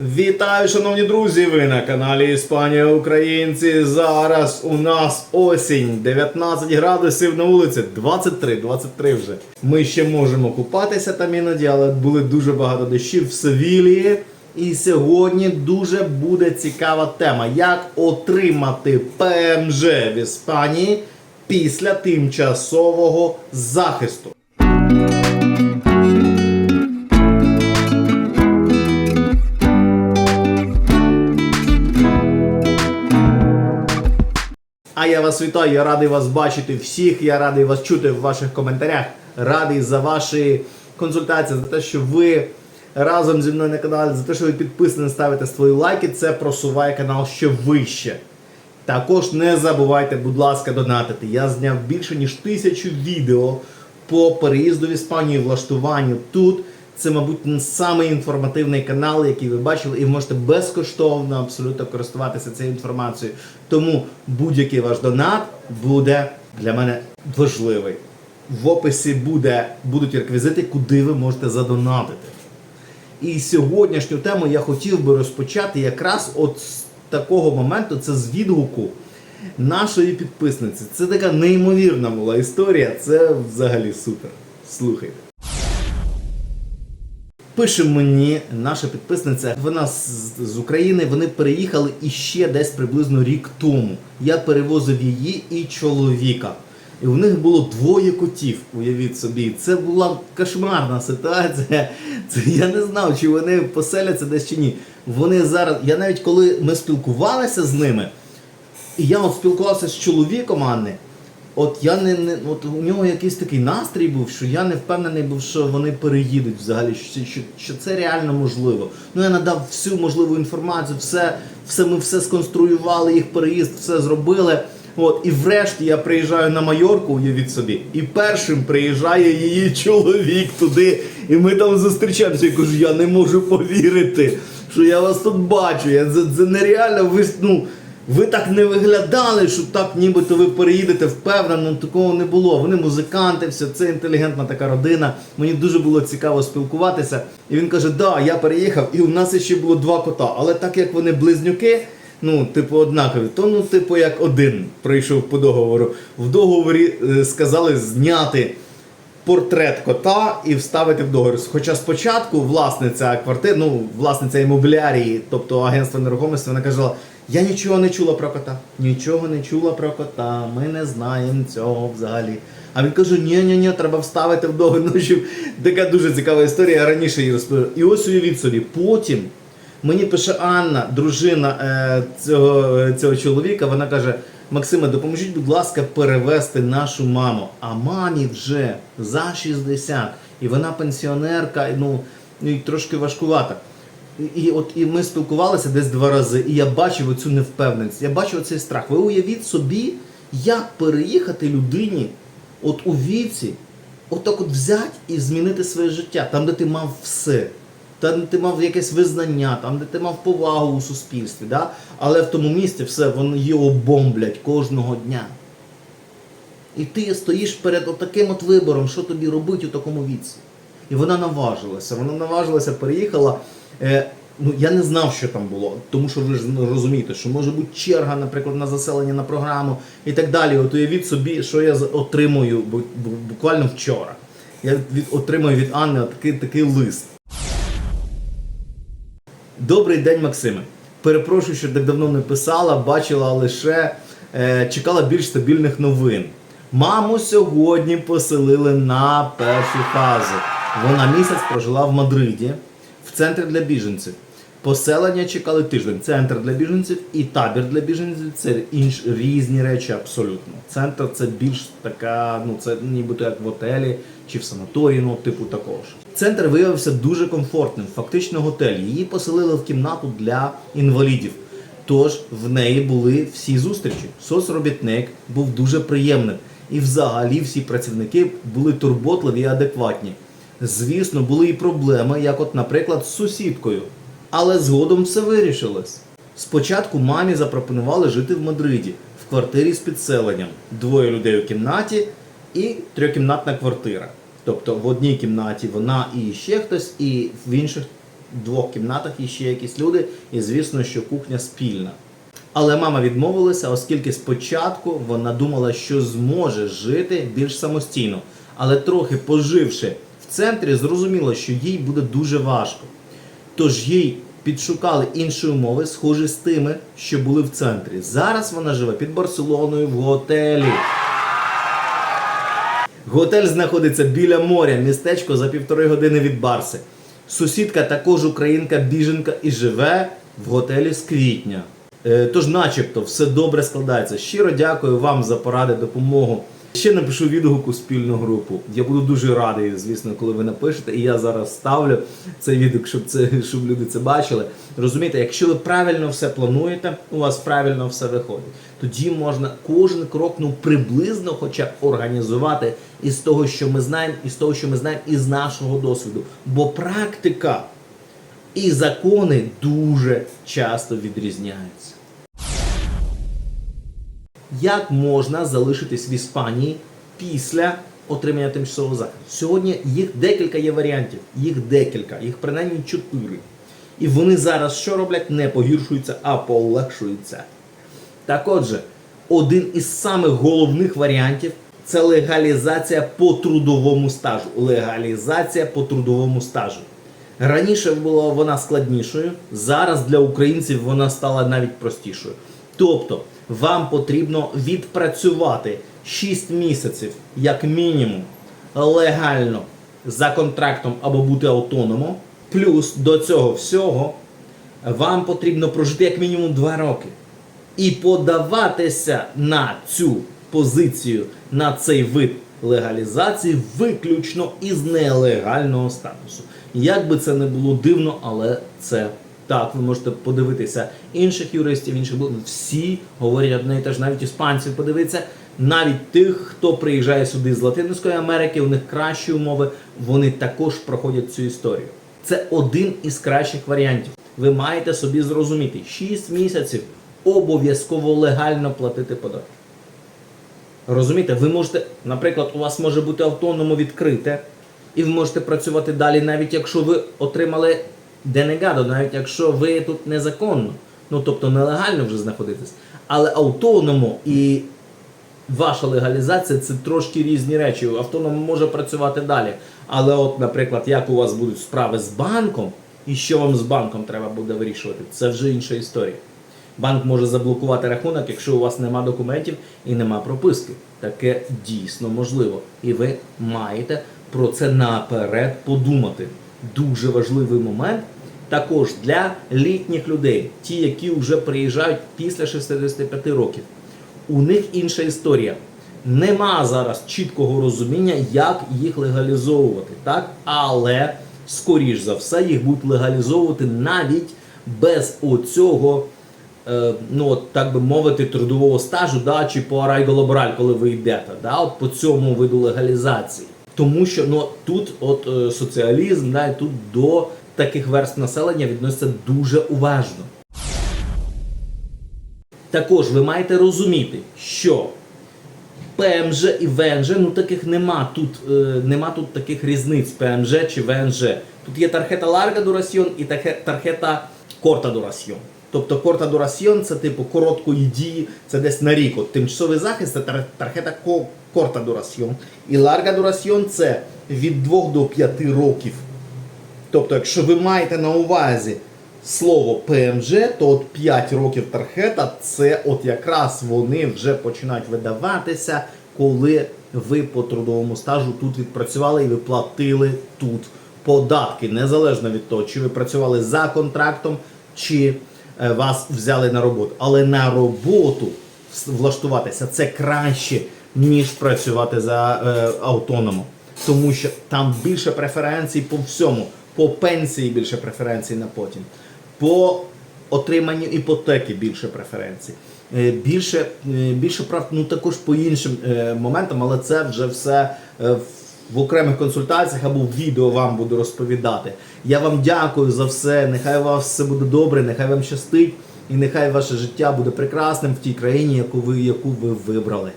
Вітаю, шановні друзі! Ви на каналі Іспанія Українці. Зараз у нас осінь, 19 градусів на вулиці, 23, 23 вже. Ми ще можемо купатися там іноді, але були дуже багато дощів в Севілії. І сьогодні дуже буде цікава тема, як отримати ПМЖ в Іспанії після тимчасового захисту. А я вас вітаю, я радий вас бачити всіх, я радий вас чути в ваших коментарях, радий за ваші консультації, за те, що ви разом зі мною на каналі, за те, що ви підписані, ставите свої лайки, це просуває канал ще вище. Також не забувайте, будь ласка, донатити. Я зняв більше ніж тисячу відео по переїзду в Іспанію, влаштуванню тут. Це, мабуть, самий інформативний канал, який ви бачили, і ви можете безкоштовно абсолютно користуватися цією інформацією. Тому будь-який ваш донат буде для мене важливий. В описі буде, будуть реквізити, куди ви можете задонатити. І сьогоднішню тему я хотів би розпочати якраз от з такого моменту, це з відгуку нашої підписниці. Це така неймовірна була історія, це взагалі супер. Слухайте. Пише мені наша підписниця, вона з, України, вони переїхали іще десь приблизно рік тому. Я перевозив її і чоловіка. І у них було двоє котів, уявіть собі. Це була кошмарна ситуація. Це я не знав, чи вони поселяться десь чи ні. Вони зараз, я навіть коли ми спілкувалися з ними, і я от спілкувався з чоловіком Анни. От я не, не от у нього якийсь такий настрій був, що я не впевнений був, що вони переїдуть взагалі, що, що, що це реально можливо. Ну я надав всю можливу інформацію, все, все ми все сконструювали, їх переїзд, все зробили. От, і врешті я приїжджаю на Майорку, уявіть собі, і першим приїжджає її чоловік туди, і ми там зустрічаємося. Я кажу, я не можу повірити, що я вас тут бачу. Я, це, це нереально. Ви, ну, ви так не виглядали, що так нібито ви переїдете впевнено, такого не було. Вони музиканти, все, це інтелігентна така родина. Мені дуже було цікаво спілкуватися. І він каже: Да, я переїхав, і у нас ще було два кота. Але так як вони близнюки, ну, типу, однакові, то ну, типу, як один прийшов по договору. В договорі е, сказали зняти портрет кота і вставити в договір. Хоча спочатку власниця квартири, ну, власниця імоблярії, тобто агентство нерухомості, вона казала, я нічого не чула про кота. Нічого не чула про кота, ми не знаємо цього взагалі. А він каже, ні, ні, ні, треба вставити в договір. Ну, що така дуже цікава історія, я раніше її розповів. І ось уявіть собі, потім мені пише Анна, дружина е, цього, цього чоловіка, вона каже: Максиме, допоможіть, будь ласка, перевести нашу маму. А мамі вже за 60. І вона пенсіонерка, ну і трошки важкувата. І, от і ми спілкувалися десь два рази, і я бачив оцю невпевненість, я бачив оцей страх. Ви уявіть собі, як переїхати людині от у віці, отак от взяти і змінити своє життя, там, де ти мав все. Там ти мав якесь визнання, там, де ти мав повагу у суспільстві, да? але в тому місці все, вони його бомблять кожного дня. І ти стоїш перед отаким от вибором, що тобі робити у такому віці. І вона наважилася. Вона наважилася, переїхала. Е, ну, я не знав, що там було, тому що ви ж розумієте, що може бути черга, наприклад, на заселення на програму і так далі. От уявіть собі, що я отримую бу- бу- буквально вчора. Я від, отримую від Анни такий, такий лист. Добрий день, Максиме. Перепрошую, що так давно не писала, бачила лише е, чекала більш стабільних новин. Маму сьогодні поселили на першу фазу. Вона місяць прожила в Мадриді, в центрі для біженців. Поселення чекали тиждень. Центр для біженців і табір для біженців це інш різні речі абсолютно. Центр це більш така, ну це нібито як в готелі чи в санаторії, ну типу такого ж. Центр виявився дуже комфортним, фактично готель. Її поселили в кімнату для інвалідів. Тож в неї були всі зустрічі. Соцробітник був дуже приємним. І взагалі всі працівники були турботливі і адекватні. Звісно, були і проблеми, як, от, наприклад, з сусідкою. Але згодом все вирішилось. Спочатку мамі запропонували жити в Мадриді в квартирі з підселенням. Двоє людей у кімнаті і трьохкімнатна квартира. Тобто в одній кімнаті вона і ще хтось, і в інших двох кімнатах і ще якісь люди, і звісно, що кухня спільна. Але мама відмовилася, оскільки спочатку вона думала, що зможе жити більш самостійно. Але трохи поживши в центрі, зрозуміла, що їй буде дуже важко. Тож їй підшукали інші умови, схожі з тими, що були в центрі. Зараз вона живе під Барселоною в готелі. Готель знаходиться біля моря, містечко за півтори години від Барси. Сусідка також українка біженка і живе в готелі з квітня. Е, Тож, начебто, все добре складається. Щиро дякую вам за поради, допомогу. Ще напишу відгук у спільну групу. Я буду дуже радий, звісно, коли ви напишете. І я зараз ставлю цей відгук, щоб це щоб люди це бачили. Розумієте, якщо ви правильно все плануєте, у вас правильно все виходить. Тоді можна кожен крок ну приблизно, хоча б організувати із того, що ми знаємо, із того, що ми знаємо, із нашого досвіду. Бо практика і закони дуже часто відрізняються. Як можна залишитись в Іспанії після отримання тимчасового захисту? Сьогодні їх декілька є варіантів. Їх декілька, їх принаймні чотири. І вони зараз що роблять? Не погіршуються, а полегшуються. Так отже, один із самих головних варіантів це легалізація по трудовому стажу. Легалізація по трудовому стажу. Раніше була вона складнішою, зараз для українців вона стала навіть простішою. Тобто, вам потрібно відпрацювати 6 місяців, як мінімум, легально за контрактом або бути автономом. Плюс до цього всього вам потрібно прожити як мінімум 2 роки і подаватися на цю позицію, на цей вид легалізації виключно із нелегального статусу. Як би це не було дивно, але це так. Ви можете подивитися інших юристів, інших всі говорять одне і те ж, навіть іспанців подивитися. Навіть тих, хто приїжджає сюди з Латинської Америки, у них кращі умови, вони також проходять цю історію. Це один із кращих варіантів. Ви маєте собі зрозуміти, 6 місяців обов'язково легально платити податки. Розумієте, ви можете, наприклад, у вас може бути автономо відкрите, і ви можете працювати далі, навіть якщо ви отримали денегадо, навіть якщо ви тут незаконно, ну тобто нелегально вже знаходитесь. Але автономо і ваша легалізація це трошки різні речі. Автоном може працювати далі. Але, от, наприклад, як у вас будуть справи з банком, і що вам з банком треба буде вирішувати, це вже інша історія. Банк може заблокувати рахунок, якщо у вас нема документів і нема прописки. Таке дійсно можливо. І ви маєте про це наперед подумати. Дуже важливий момент також для літніх людей, ті, які вже приїжджають після 65 років. У них інша історія. Нема зараз чіткого розуміння, як їх легалізовувати, так? Але, скоріш за все, їх будуть легалізовувати навіть без оцього, е, ну так би мовити, трудового стажу, да, чи по арайго-лабораль, коли ви йдете, да, от по цьому виду легалізації. Тому що ну, тут от, е, соціалізм, да, тут до таких верст населення відноситься дуже уважно. Також ви маєте розуміти, що ПМЖ і ВНЖ, ну таких нема тут, е, нема тут таких різниць ПМЖ чи ВНЖ. Тут є тархета ларга дураціон і тархета корта дураціон. Тобто корта дураціон це типу короткої дії, це десь на рік. От тимчасовий захист це тархета корта дураціон. І ларга дураціон це від 2 до 5 років. Тобто, якщо ви маєте на увазі слово ПМЖ, то от 5 років тархета це от якраз вони вже починають видаватися, коли ви по трудовому стажу тут відпрацювали і ви платили тут податки, незалежно від того, чи ви працювали за контрактом, чи е, вас взяли на роботу. Але на роботу влаштуватися це краще, ніж працювати за е, автономом. Тому що там більше преференцій по всьому, по пенсії більше преференцій на потім, по отриманню іпотеки більше преференцій, е, більше, е, більше прав, ну також по іншим е, моментам, але це вже все е, в- окремих консультаціях або в відео вам буду розповідати. Я вам дякую за все. Нехай у вас все буде добре, нехай вам щастить, і нехай ваше життя буде прекрасним в тій країні, яку ви, яку ви вибрали.